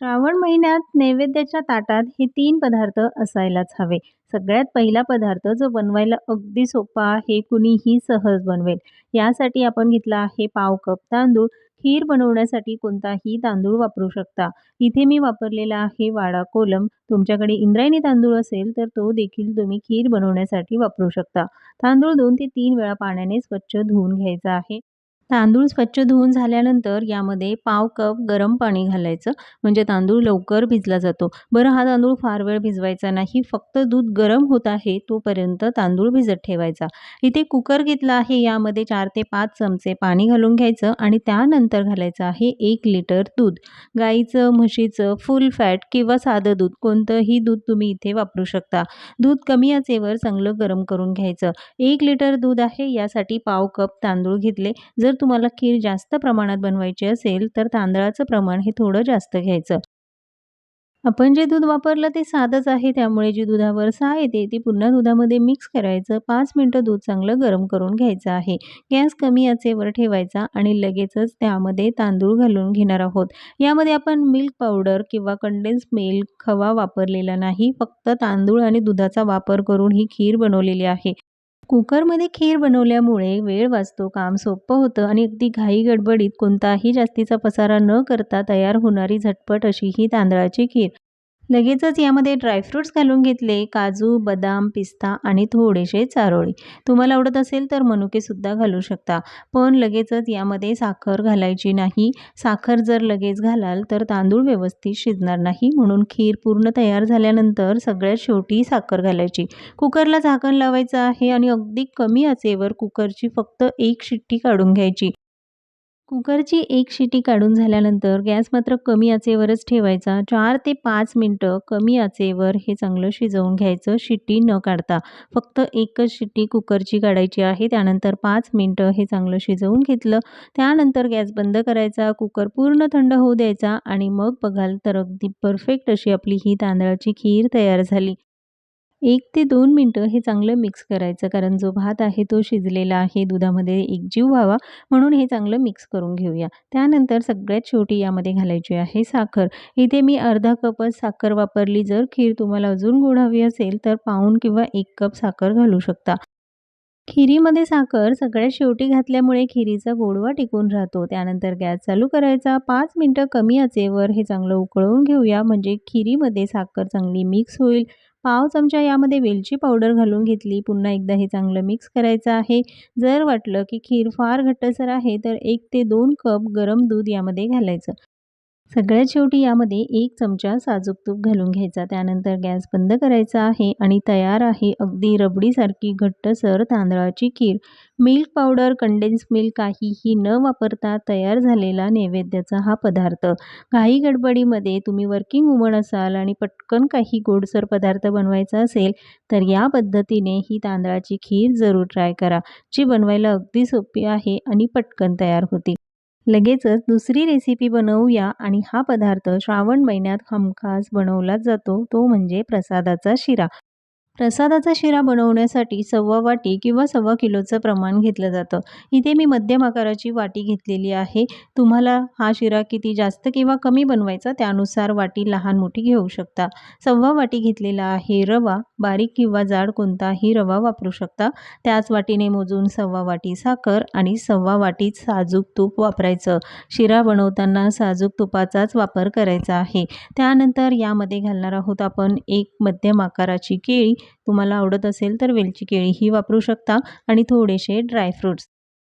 श्रावण महिन्यात नैवेद्याच्या ताटात हे तीन पदार्थ असायलाच हवे. सगळ्यात पहिला पदार्थ जो बनवायला अगदी सोपा आहे कुणीही सहज बनवेल. यासाठी आपण घेतला आहे पाव कप तांदूळ. खीर बनवण्यासाठी कोणताही तांदूळ वापरू शकता. इथे मी वापरलेला आहे वाडा कोलम. तुमच्याकडे इंद्रायणी तांदूळ असेल तर तो देखील तुम्ही खीर बनवण्यासाठी वापरू शकता. तांदूळ दोन ते तीन वेळा पाण्याने स्वच्छ धुवून घ्यायचा आहे. तांदूळ स्वच्छ धुवून झाल्यानंतर यामध्ये पाव कप गरम पाणी घालायचं. म्हणजे तांदूळ लवकर भिजला जातो. बरं हा तांदूळ फार वेळ भिजवायचा नाही. फक्त दूध गरम होत आहे तोपर्यंत तांदूळ भिजत ठेवायचा. इथे कुकर घेतला आहे. यामध्ये चार ते पाच चमचे पाणी घालून घ्यायचं आणि त्यानंतर घालायचं आहे एक लिटर दूध. गाईचं म्हशीचं फुल फॅट किंवा साधं दूध कोणतंही दूध तुम्ही इथे वापरू शकता. दूध कमी आचेवर चांगलं गरम करून घ्यायचं. एक लिटर दूध आहे यासाठी पाव कप तांदूळ घेतले. जर तुम्हाला खीर जास्त प्रमाणात बनवायची असेल तर तांदळाचं प्रमाण हे थोडं जास्त घ्यायचं. आपण जे दूध वापरलं ते साधंच आहे त्यामुळे जी दुधावर सा येते ती पुन्हा दुधामध्ये मिक्स करायचं. पाच मिनटं दूध चांगलं गरम करून घ्यायचं आहे. गॅस कमी आचेवर ठेवायचा आणि लगेचच त्यामध्ये तांदूळ घालून घेणार आहोत. यामध्ये आपण मिल्क पावडर किंवा कंडेन्स मिल्क खवा वापरलेला नाही फक्त तांदूळ आणि दुधाचा वापर करून ही खीर बनवलेली आहे. कुकरमध्ये खीर बनवल्यामुळे वेळ वाचतो काम सोपं होतं आणि अगदी घाई गडबडीत कोणताही जास्तीचा पसारा न करता तयार होणारी झटपट अशी ही तांदळाची खीर. लगेचच यामध्ये ड्रायफ्रूट्स घालून घेतले काजू बदाम पिस्ता आणि थोडेसे चारोळी. तुम्हाला आवडत असेल तर मनुकेसुद्धा घालू शकता पण लगेचच यामध्ये साखर घालायची नाही. साखर जर लगेच घालाल तर तांदूळ व्यवस्थित शिजणार नाही म्हणून खीर पूर्ण तयार झाल्यानंतर सगळ्यात शेवटी साखर घालायची. कुकरला झाकण लावायचं आहे आणि अगदी कमी आचेवर कुकरची फक्त एक शिट्टी काढून घ्यायची. कुकरची एक शिटी काढून झाल्यानंतर गॅस मात्र कमी आचेवरच ठेवायचा. चार ते पाच मिनटं कमी आचेवर हे चांगलं शिजवून घ्यायचं. शिट्टी न काढता फक्त एकच शिट्टी कुकरची काढायची आहे. त्यानंतर पाच मिनटं हे चांगलं शिजवून घेतलं. त्यानंतर गॅस बंद करायचा. कुकर पूर्ण थंड होऊ द्यायचा आणि मग बघाल तर अगदी परफेक्ट अशी आपली ही तांदळाची खीर तयार झाली. एक ते दोन मिनटं हे चांगलं मिक्स करायचं कारण जो भात आहे तो शिजलेला आहे दुधामध्ये एकजीव व्हावा म्हणून हे चांगलं मिक्स करून घेऊया. त्यानंतर सगळ्यात शेवटी यामध्ये घालायची आहे साखर. इथे मी अर्धा कपच साखर वापरली. जर खीर तुम्हाला अजून गोड हवी असेल तर पाऊण किंवा एक कप साखर घालू शकता. खिरीमध्ये साखर सगळ्यात शेवटी घातल्यामुळे खिरीचा गोडवा टिकून राहतो. त्यानंतर गॅस चालू करायचा. पाच मिनटं कमी आचेवर हे चांगलं उकळवून घेऊया. म्हणजे खिरीमध्ये साखर चांगली मिक्स होईल. पाव चमचा यामध्ये वेलची पावडर घालून घेतली. पुन्हा एकदा हे चांगलं मिक्स करायचं आहे. जर वाटलं की खीर फार घट्टसर आहे तर एक ते दोन कप गरम दूध यामध्ये घालायचं. सगळ्यात शेवटी यामध्ये एक चमचा साजूक तूप घालून घ्यायचा. त्यानंतर गॅस बंद करायचा आहे आणि तयार आहे अगदी रबडीसारखी घट्टसर तांदळाची खीर. मिल्क पावडर कंडेन्स मिल्क काहीही न वापरता तयार झालेला नैवेद्याचा हा पदार्थ. घाई गडबडीमध्ये तुम्ही वर्किंग वुमन असाल आणि पटकन काही गोडसर पदार्थ बनवायचा असेल तर या पद्धतीने ही तांदळाची खीर जरूर ट्राय करा जी बनवायला अगदी सोपी आहे आणि पटकन तयार होते. लगेचच दुसरी रेसिपी बनवूया आणि हा पदार्थ श्रावण महिन्यात हमखास बनवलाच जातो तो म्हणजे प्रसादाचा शिरा. प्रसादाचा शिरा बनवण्यासाठी सव्वा वाटी किंवा सव्वा किलोचं प्रमाण घेतलं जातं. इथे मी मध्यम आकाराची वाटी घेतलेली आहे. तुम्हाला हा शिरा किती जास्त किंवा कमी बनवायचा त्यानुसार वाटी लहान मोठी घेऊ शकता. सव्वा वाटी घेतलेला आहे रवा. बारीक किंवा जाड कोणताही रवा वापरू शकता. त्याच वाटीने मोजून सव्वा वाटी साखर आणि सव्वा वाटीत साजूक तूप वापरायचं. शिरा बनवताना साजूक तुपाचाच वापर करायचा आहे. त्यानंतर यामध्ये घालणार आहोत आपण एक मध्यम आकाराची केळी. तुम्हाला आवडत असेल तर वेलची केळीही वापरू शकता आणि थोडेसे ड्रायफ्रूट्स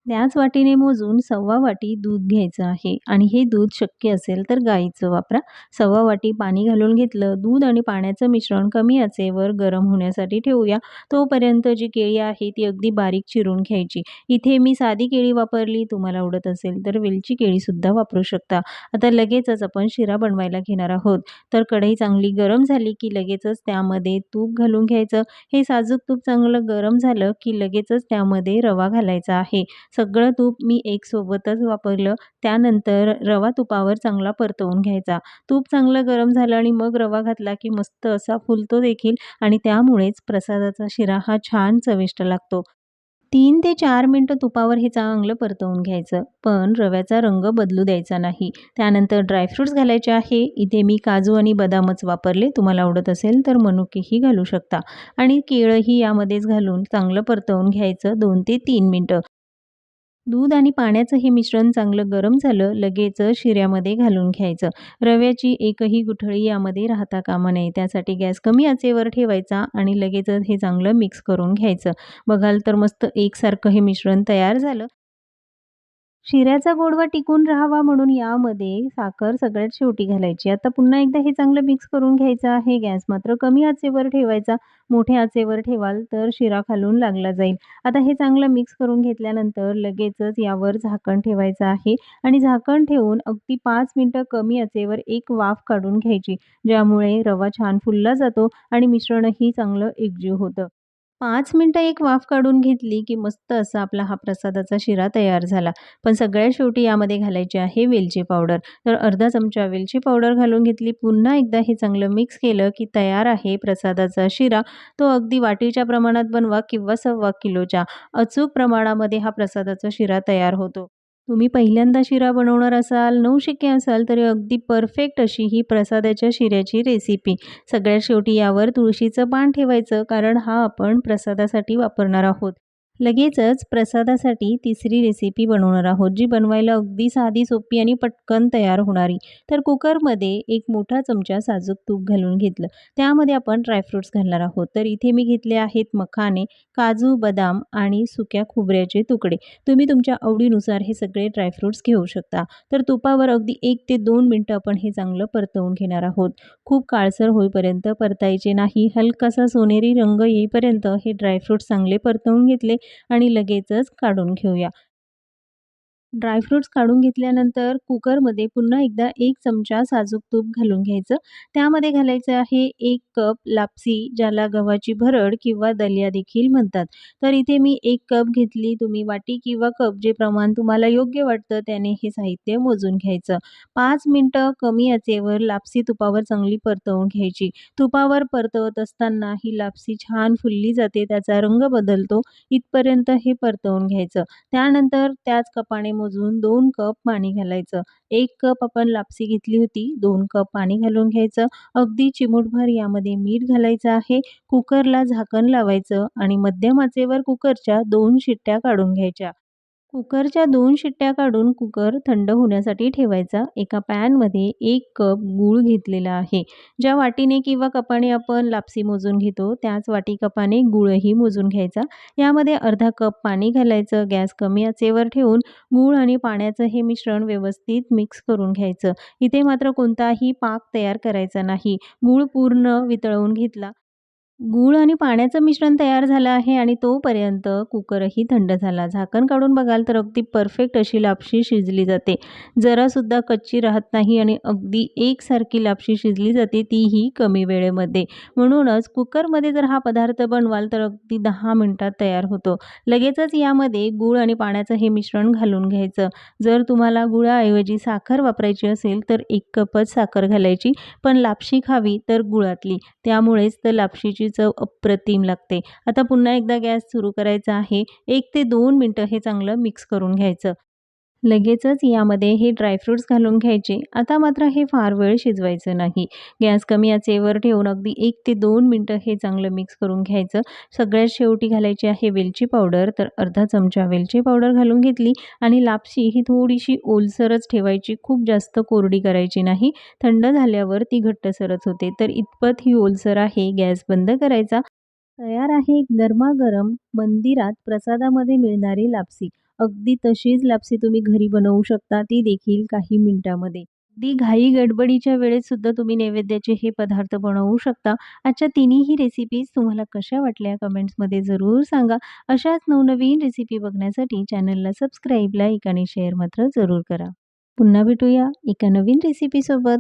त्याच वाटीने मोजून सव्वा वाटी दूध घ्यायचं आहे. आणि हे दूध शक्य असेल तर गाईचं वापरा. सव्वा वाटी पाणी घालून घेतलं दूध आणि पाण्याचं मिश्रण कमी आचेवर गरम होण्यासाठी ठेवूया. तोपर्यंत जी केळी आहे ती अगदी बारीक चिरून घ्यायची. इथे मी साधी केळी वापरली तुम्हाला आवडत असेल तर वेलची केळीसुद्धा वापरू शकता. आता लगेचच आपण शिरा बनवायला घेणार आहोत. तर कढई चांगली गरम झाली की लगेचच त्यामध्ये तूप घालून घ्यायचं. हे साजूक तूप चांगलं गरम झालं की लगेचच त्यामध्ये रवा घालायचा आहे. सगळं तूप मी एक सोबतच वापरलं. त्यानंतर रवा तुपावर चांगला परतवून घ्यायचा. तूप चांगलं गरम झालं आणि मग रवा घातला की मस्त असा फुलतो देखील आणि त्यामुळेच प्रसादाचा शिरा हा छान चविष्ट लागतो. तीन ते चार मिनटं तुपावर हे चांगलं परतवून घ्यायचं. पण रव्याचा रंग बदलू द्यायचा नाही. त्यानंतर ड्रायफ्रूट्स घालायचे आहे. इथे मी काजू आणि बदामच वापरले. तुम्हाला आवडत असेल तर मनुकेही घालू शकता. आणि केळंही यामध्येच घालून चांगलं परतवून घ्यायचं दोन ते तीन मिनटं. दूध आणि पाण्याचं हे मिश्रण चांगलं गरम झालं लगेच शिऱ्यामध्ये घालून घ्यायचं. रव्याची एकही गुठळी यामध्ये राहता कामा नये. त्यासाठी गॅस कमी आचेवर ठेवायचा आणि लगेच हे चांगलं मिक्स करून घ्यायचं. बघाल तर मस्त एकसारखं हे मिश्रण तयार झालं. शिऱ्याचा गोडवा टिकून राहावा म्हणून यामध्ये साखर सगळ्यात शेवटी घालायची. आता पुन्हा एकदा हे चांगलं मिक्स करून घ्यायचं आहे. गॅस मात्र कमी आचेवर ठेवायचा. मोठ्या आचेवर ठेवाल तर शिरा खालून लागला जाईल. आता हे चांगलं मिक्स करून घेतल्यानंतर लगेचच यावर झाकण ठेवायचं आहे. आणि झाकण ठेवून अगदी पाच मिनटं कमी आचेवर एक वाफ काढून घ्यायची ज्यामुळे रवा छान फुलला जातो आणि मिश्रणही चांगलं एकजीव होतं. पाच मिनटं एक वाफ काढून घेतली की मस्त असा आपला हा प्रसादाचा शिरा तयार झाला. पण सगळ्यात शेवटी यामध्ये घालायची आहे वेलची पावडर. तर अर्धा चमचा वेलची पावडर घालून घेतली. पुन्हा एकदा हे चांगलं मिक्स केलं की तयार आहे प्रसादाचा शिरा. तो अगदी वाटीच्या प्रमाणात बनवा किंवा सव्वा किलोच्या. अचूक प्रमाणामध्ये हा प्रसादाचा शिरा तयार होतो. तुम्ही पहिल्यांदा शिरा बनवणार असाल नवशिके असाल तरी अगदी परफेक्ट अशी ही प्रसादाच्या शिऱ्याची रेसिपी सगळ्यात शेवटी यावर तुळशीचं पान ठेवायचं कारण हा आपण प्रसादासाठी वापरणार आहोत. लगेचच प्रसादासाठी तिसरी रेसिपी बनवणार आहोत जी बनवायला अगदी साधी सोपी आणि पटकन तयार होणारी. तर कुकरमध्ये एक मोठा चमचा साजूक तूप घालून घेतलं. त्यामध्ये आपण ड्रायफ्रूट्स घालणार आहोत. तर इथे मी घेतले आहेत मखाने काजू बदाम आणि सुक्या खोबऱ्याचे तुकडे. तुम्ही तुमच्या आवडीनुसार हे सगळे ड्रायफ्रूट्स घेऊ शकता. तर तुपावर अगदी एक ते दोन मिनटं आपण हे चांगलं परतवून घेणार आहोत. खूप काळसर होईपर्यंत परतायचे नाही. हलकासा सोनेरी रंग येईपर्यंत हे ड्रायफ्रूट्स चांगले परतवून घेतले. आणि लगेचच काढून घेऊया. ड्रायफ्रूट्स काढून घेतल्यानंतर कुकरमध्ये पुन्हा एकदा एक चमचा साजूक तूप घालून घ्यायचं. त्यामध्ये घालायचं आहे एक कप लापसी ज्याला गव्हाची भरड किंवा दलिया देखील म्हणतात. तर इथे मी एक कप घेतली तुम्ही वाटी किंवा कप जे प्रमाण तुम्हाला योग्य वाटतं त्याने हे साहित्य मोजून घ्यायचं. पाच मिनटं कमी आचेवर लापसी तुपावर चांगली परतवून घ्यायची. तुपावर परतवत असताना ही लापसी छान फुलली जाते त्याचा रंग बदलतो इथपर्यंत हे परतवून घ्यायचं. त्यानंतर त्याच कपाने मोजून दोन कप पाणी घालायचं. एक कप आपण लापसी घेतली होती दोन कप पाणी घालून घ्यायचं. अगदी चिमूटभर यामध्ये मीठ घालायचं आहे. कुकरला झाकण लावायचं आणि मध्यम आचेवर कुकरच्या दोन शिट्ट्या काढून घ्यायच्या. कुकरच्या दोन शिट्ट्या काढून कुकर थंड होण्यासाठी ठेवायचा. एका पॅनमध्ये एक कप गूळ घेतलेला आहे. ज्या वाटीने किंवा कपाने आपण लापसी मोजून घेतो त्याच वाटी कपाने गूळही मोजून घ्यायचा. यामध्ये अर्धा कप पाणी घालायचं गॅस कमी आचेवर ठेवून गूळ आणि पाण्याचं हे मिश्रण व्यवस्थित मिक्स करून घ्यायचं. इथे मात्र कोणताही पाक तयार करायचा नाही. गूळ पूर्ण वितळवून घेतला गूळ आणि पाण्याचं मिश्रण तयार झालं आहे आणि तोपर्यंत कुकरही थंड झाला. झाकण काढून बघाल तर अगदी परफेक्ट अशी लापशी शिजली जाते. जरासुद्धा कच्ची राहत नाही आणि अगदी एकसारखी लापशी शिजली जाते तीही कमी वेळेमध्ये. म्हणूनच कुकरमध्ये जर हा पदार्थ बनवाल तर अगदी दहा मिनटात तयार होतो. लगेचच यामध्ये गूळ आणि पाण्याचं हे मिश्रण घालून घ्यायचं. जर तुम्हाला गुळाऐवजी साखर वापरायची असेल तर एक कपच साखर घालायची पण लापशी खावी तर गुळातली. त्यामुळेच तर लापशीची चव अप्रतिम लागते. आता पुन्हा एकदा गॅस सुरू करायचा आहे. एक ते दोन मिनटं हे चांगलं मिक्स करून घ्यायचं. लगेचच यामध्ये हे ड्रायफ्रूट्स घालून घ्यायचे. आता मात्र हे फार वेळ शिजवायचं नाही. गॅस कमी आचेवर ठेवून अगदी एक ते दोन मिनटं हे चांगलं मिक्स करून घ्यायचं. सगळ्यात शेवटी घालायची आहे वेलची पावडर. तर अर्धा चमचा वेलची पावडर घालून घेतली आणि लापशी ही थोडीशी ओलसरच ठेवायची. खूप जास्त कोरडी करायची नाही. थंड झाल्यावर ती घट्टसरच होते. तर इतपत ही ओलसर आहे. गॅस बंद करायचा. तयार आहे गरमागरम मंदिरात प्रसादामध्ये मिळणारी लापसी अगदी तशीच लापसी तुम्ही घरी बनवू शकता ती देखील काही मिनिटामध्ये. अगदी घाई गडबडीच्या वेळेत सुद्धा तुम्ही नैवेद्याचे हे पदार्थ बनवू शकता. आजच्या तिन्हीही रेसिपीज तुम्हाला कशा वाटल्या कमेंट्समध्ये जरूर सांगा. अशाच नवनवीन रेसिपी बघण्यासाठी चॅनलला सबस्क्राईब लाईक आणि शेअर मात्र जरूर करा. पुन्हा भेटूया एका नवीन रेसिपीसोबत